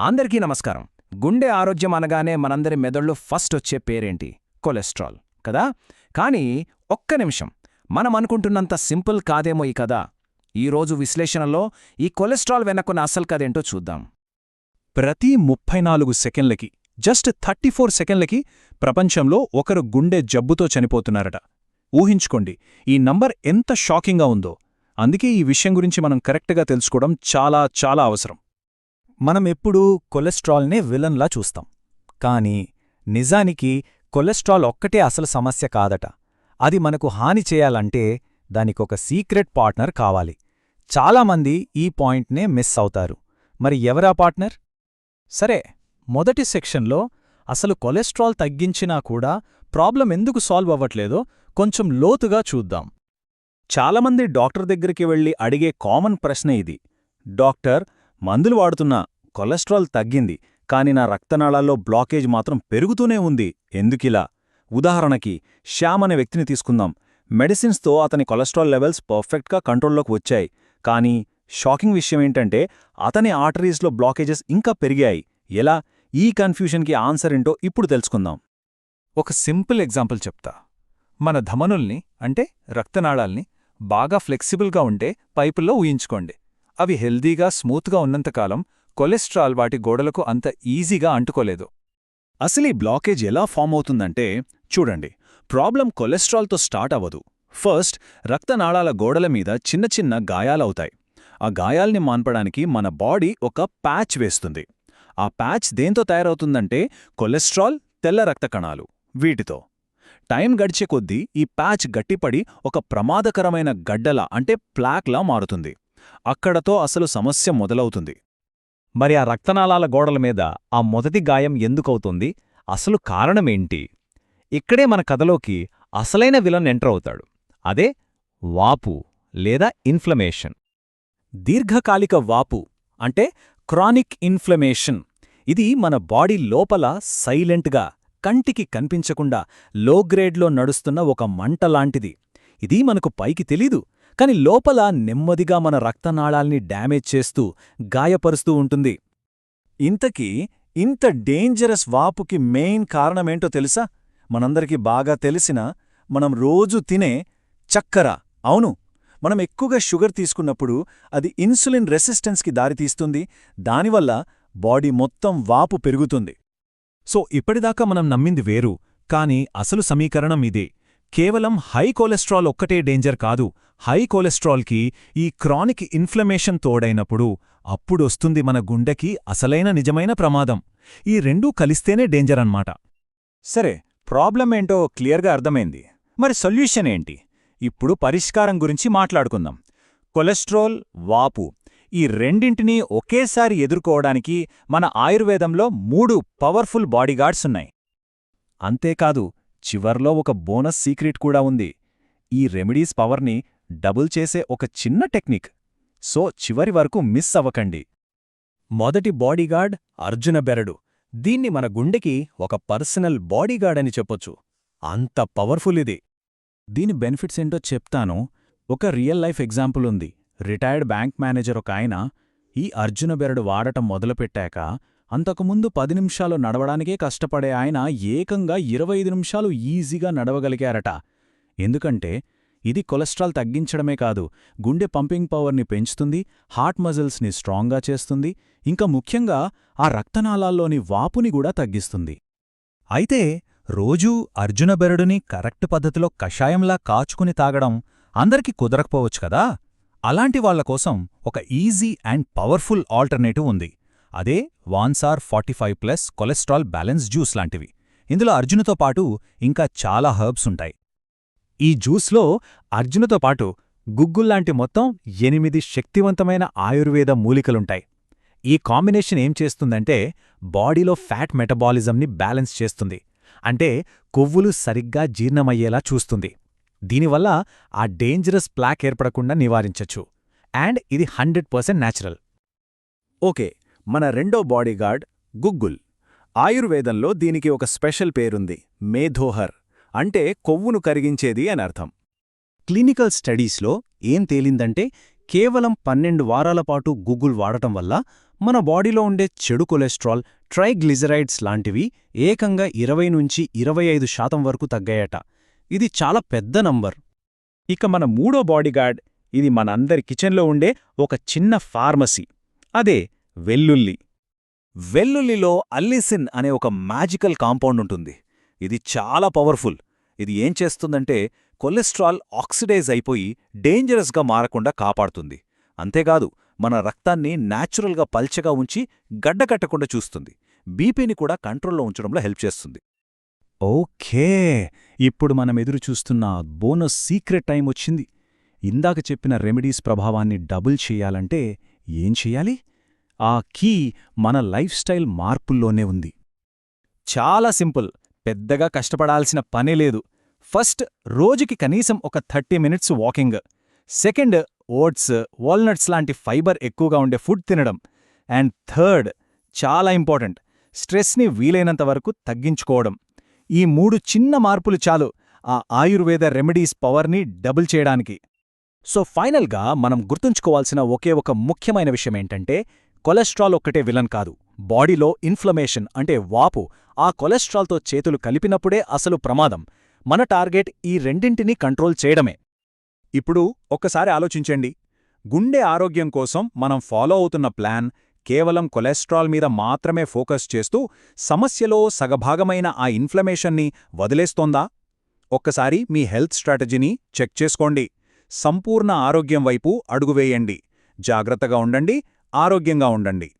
అందరికీ నమస్కారం. గుండె ఆరోగ్యం అనగానే మనందరి మెదళ్ళు ఫస్ట్ వచ్చే పేరేంటి? కొలెస్ట్రాల్ కదా? కానీ ఒక్క నిమిషం. మనం అనుకుంటున్నంత సింపుల్ కాదేమో ఈ కథ. ఈరోజు విశ్లేషణలో ఈ కొలెస్ట్రాల్ వెనక్కున్న అసలు కదేంటో చూద్దాం. ప్రతి ముప్పై నాలుగు సెకండ్లకి జస్ట్ థర్టీ ఫోర్ సెకండ్లకి ప్రపంచంలో ఒకరు గుండె జబ్బుతో చనిపోతున్నారట. ఊహించుకోండి ఈ నంబర్ ఎంత షాకింగ్గా ఉందో. అందుకే ఈ విషయం గురించి మనం కరెక్ట్గా తెలుసుకోవడం చాలా చాలా అవసరం. మనం ఎప్పుడూ కొలెస్ట్రాల్నే విలన్లా చూస్తాం. కానీ నిజానికి కొలెస్ట్రాల్ ఒక్కటే అసలు సమస్య కాదట. అది మనకు హాని చేయాలంటే దానికొక సీక్రెట్ పార్ట్నర్ కావాలి. చాలామంది ఈ పాయింట్నే మిస్ అవుతారు. మరి ఎవరా పార్ట్నర్? సరే మొదటి సెక్షన్లో అసలు కొలెస్ట్రాల్ తగ్గించినా కూడా ప్రాబ్లం ఎందుకు సాల్వ్ అవ్వట్లేదో కొంచెం లోతుగా చూద్దాం. చాలామంది డాక్టర్ దగ్గరికి వెళ్ళి అడిగే కామన్ ప్రశ్న ఇది. డాక్టర్ మందులు వాడుతున్నా. కొలెస్ట్రాల్ తగ్గింది కాని నా రక్తనాళాల్లో బ్లాకేజ్ మాత్రం పెరుగుతూనే ఉంది. ఎందుకిలా? ఉదాహరణకి శ్యామ్ అనే వ్యక్తిని తీసుకుందాం. మెడిసిన్స్తో అతని కొలెస్ట్రాల్ లెవెల్స్ పర్ఫెక్ట్గా కంట్రోల్లోకి వచ్చాయి. కానీ షాకింగ్ విషయం ఏంటంటే అతని ఆర్టరీస్లో బ్లాకేజెస్ ఇంకా పెరిగాయి. ఎలా? ఈ కన్ఫ్యూషన్కి ఆన్సర్ ఏంటో ఇప్పుడు తెలుసుకుందాం. ఒక సింపుల్ ఎగ్జాంపుల్ చెప్తా. మన ధమనుల్ని అంటే రక్తనాళాల్ని బాగా ఫ్లెక్సిబుల్గా ఉంటే పైపుల్లో ఊహించుకోండి. అవి హెల్దీగా స్మూత్గా ఉన్నంతకాలం కొలెస్ట్రాల్ వాటి గోడలకు అంత ఈజీగా అంటుకోలేదు. అసలు ఈ బ్లాకేజ్ ఎలా ఫామ్ అవుతుందంటే చూడండి. ప్రాబ్లం కొలెస్ట్రాల్తో స్టార్ట్ అవ్వదు. ఫస్ట్ రక్తనాళాల గోడల మీద చిన్న చిన్న గాయాలవుతాయి. ఆ గాయాల్ని మాన్పడానికి మన బాడీ ఒక ప్యాచ్ వేస్తుంది. ఆ ప్యాచ్ దేంతో తయారవుతుందంటే కొలెస్ట్రాల్ తెల్ల రక్త కణాలు వీటితో. టైం గడిచే కొద్దీ ఈ ప్యాచ్ గట్టిపడి ఒక ప్రమాదకరమైన గడ్డల అంటే ప్లాక్లా మారుతుంది. అక్కడతో అసలు సమస్య మొదలవుతుంది. మరి ఆ రక్తనాళాల గోడల మీద ఆ మొదటి గాయం ఎందుకవుతుంది? అసలు కారణమేంటి? ఇక్కడే మన కథలోకి అసలైన విలన్ ఎంటర్ అవుతాడు. అదే వాపు లేదా ఇన్ఫ్లమేషన్. దీర్ఘకాలిక వాపు అంటే క్రానిక్ ఇన్ఫ్లమేషన్. ఇది మన బాడీ లోపల సైలెంట్గా కంటికి కనిపించకుండా లో గ్రేడ్లో నడుస్తున్న ఒక మంటలాంటిది ఇది మనకు పైకి తెలీదు. కాని లోపల నెమ్మదిగా మన రక్తనాళాల్ని డ్యామేజ్ చేస్తూ గాయపరుస్తూ ఉంటుంది. ఇంతకీ ఇంత డేంజరస్ వాపుకి మెయిన్ కారణమేంటో తెలుసా? మనందరికీ బాగా తెలిసిన మనం రోజు తినే చక్కెర. అవును మనం ఎక్కువగా షుగర్ తీసుకున్నప్పుడు అది ఇన్సులిన్ రెసిస్టెన్స్కి దారితీస్తుంది దానివల్ల బాడీ మొత్తం వాపు పెరుగుతుంది. సో ఇప్పటిదాకా మనం నమ్మింది వేరు కాని అసలు సమీకరణం ఇదే. కేవలం హై కొలెస్ట్రాల్ ఒక్కటే డేంజర్ కాదు హై కొలెస్ట్రాల్కి ఈ క్రానిక్ ఇన్ఫ్లమేషన్ తోడైనప్పుడు అప్పుడొస్తుంది మన గుండెకి అసలైన నిజమైన ప్రమాదం. ఈ రెండూ కలిస్తేనే డేంజర్ అన్నమాట. సరే ప్రాబ్లం ఏంటో క్లియర్గా అర్థమైంది. మరి సొల్యూషన్ ఏంటి? ఇప్పుడు పరిష్కారం గురించి మాట్లాడుకుందాం. కొలెస్ట్రాల్ వాపు ఈ రెండింటినీ ఒకేసారి ఎదుర్కోవడానికి మన ఆయుర్వేదంలో మూడు పవర్ఫుల్ బాడీగార్డ్స్ ఉన్నాయి. అంతేకాదు చివర్లో ఒక బోనస్ సీక్రెట్ కూడా ఉంది. ఈ రెమెడీస్ పవర్ని డబుల్ చేసే ఒక చిన్న టెక్నిక్. సో చివరి వరకు మిస్ అవ్వకండి. మొదటి బాడీగార్డ్ అర్జున బెరడు. దీన్ని మన గుండెకి ఒక పర్సనల్ బాడీగార్డ్ అని చెప్పొచ్చు. అంత పవర్ఫుల్ ఇది. దీని బెనిఫిట్స్ ఏంటో చెప్తాను. ఒక రియల్ లైఫ్ ఎగ్జాంపుల్ ఉంది. రిటైర్డ్ బ్యాంక్ మేనేజర్ ఒక ఆయన ఈ అర్జున బెరడు వాడటం మొదలుపెట్టాక అంతకుముందు పది నిమిషాలు నడవడానికే కష్టపడే ఆయన ఏకంగా ఇరవై ఐదు నిమిషాలు ఈజీగా నడవగలిగారట. ఎందుకంటే ఇది కొలెస్ట్రాల్ తగ్గించడమే కాదు గుండె పంపింగ్ పవర్ని పెంచుతుంది హార్ట్ మజిల్స్ని స్ట్రాంగ్గా చేస్తుంది ఇంకా ముఖ్యంగా ఆ రక్తనాళాల్లోని వాపుని కూడా తగ్గిస్తుంది. అయితే రోజూ అర్జున బెరడుని కరెక్ట్ పద్ధతిలో కషాయంలా కాచుకుని తాగడం అందరికీ కుదరకపోవచ్చు కదా? అలాంటి వాళ్ళ కోసం ఒక ఈజీ అండ్ పవర్ఫుల్ ఆల్టర్నేటివ్ ఉంది. అదే వాన్సార్ forty five plus cholesterol balance juice లాంటివి. ఇందులో అర్జునుతో పాటు ఇంకా చాలా హర్బ్స్ ఉంటాయి. ఈ జ్యూస్లో అర్జునుతో పాటు గుగ్గుల్లాంటి మొత్తం ఎనిమిది శక్తివంతమైన ఆయుర్వేద మూలికలుంటాయి. ఈ కాంబినేషన్ ఏం చేస్తుందంటే బాడీలో ఫ్యాట్ మెటబాలిజంని బ్యాలెన్స్ చేస్తుంది. అంటే కొవ్వులు సరిగ్గా జీర్ణమయ్యేలా చూస్తుంది. దీనివల్ల ఆ డేంజరస్ ప్లాక్ ఏర్పడకుండా నివారించచ్చు. అండ్ ఇది హండ్రెడ్ పర్సెంట్ న్యాచురల్. ఓకే మన రెండో బాడీగార్డ్ గుగ్గుల్. ఆయుర్వేదంలో దీనికి ఒక స్పెషల్ పేరుంది మేధోహర్. అంటే కొవ్వును కరిగించేది అని అర్థం. క్లినికల్ స్టడీస్లో ఏం తేలిందంటే కేవలం పన్నెండు వారాల పాటు గూగుల్ వాడటం వల్ల మన బాడీలో ఉండే చెడు కొలెస్ట్రాల్ ట్రైగ్లిజరైడ్స్ లాంటివి ఏకంగా ఇరవై నుంచి ఇరవై ఐదు శాతం వరకు తగ్గాయట. ఇది చాలా పెద్ద నంబర్. ఇక మన మూడో బాడీగార్డ్ ఇది మనందరి కిచెన్లో ఉండే ఒక చిన్న ఫార్మసీ. అదే వెల్లుల్లి. వెల్లుల్లిలో అల్లిసిన్ అనే ఒక మ్యాజికల్ కాంపౌండ్ ఉంటుంది. ఇది చాలా పవర్ఫుల్. ఇది ఏం చేస్తుందంటే కొలెస్ట్రాల్ ఆక్సిడైజ్ అయిపోయి డేంజరస్గా మారకుండా కాపాడుతుంది. అంతేకాదు మన రక్తాన్ని న్యాచురల్గా పల్చగా ఉంచి గడ్డకట్టకుండా చూస్తుంది. బీపీని కూడా కంట్రోల్లో ఉంచడంలో హెల్ప్ చేస్తుంది. ఓకే. ఇప్పుడు మనం ఎదురు చూస్తున్న బోనస్ సీక్రెట్ టైం వచ్చింది. ఇందాక చెప్పిన రెమెడీస్ ప్రభావాన్ని డబుల్ చెయ్యాలంటే ఏం చెయ్యాలి ఆ కీ మన లైఫ్ స్టైల్ మార్పుల్లోనే ఉంది. చాలా సింపుల్. పెద్దగా కష్టపడాల్సిన పనే లేదు. ఫస్ట్ రోజుకి కనీసం ఒక thirty minutes walking. Second oats walnuts లాంటి ఫైబర్ ఎక్కువగా ఉండే ఫుడ్ తినడం. అండ్ థర్డ్ చాలా ఇంపార్టెంట్ స్ట్రెస్ని వీలైనంత వరకు తగ్గించుకోవడం. ఈ మూడు చిన్న మార్పులు చాలు ఆ ఆయుర్వేద రెమెడీస్ పవర్ని డబుల్ చేయడానికి. సో ఫైనల్గా మనం గుర్తుంచుకోవాల్సిన ఒకే ఒక ముఖ్యమైన విషయమేంటంటే కొలెస్ట్రాల్ ఒక్కటే విలన్ కాదు. బాడీలో ఇన్ఫ్లమేషన్ అంటే వాపు ఆ కొలెస్ట్రాల్తో చేతులు కలిపినప్పుడే అసలు ప్రమాదం. మన టార్గెట్ ఈ రెండింటినీ కంట్రోల్ చేయడమే. ఇప్పుడు ఒక్కసారి ఆలోచించండి. గుండె ఆరోగ్యం కోసం మనం ఫాలో అవుతున్న ప్లాన్ కేవలం కొలెస్ట్రాల్ మీద మాత్రమే ఫోకస్ చేస్తూ సమస్యలో సగభాగమైన ఆ ఇన్ఫ్లమేషన్ని వదిలేస్తోందా? ఒక్కసారి మీ హెల్త్ స్ట్రాటజీని చెక్ చేసుకోండి. సంపూర్ణ ఆరోగ్యం వైపు అడుగువేయండి జాగ్రత్తగా ఉండండి. ఆరోగ్యంగా ఉండండి.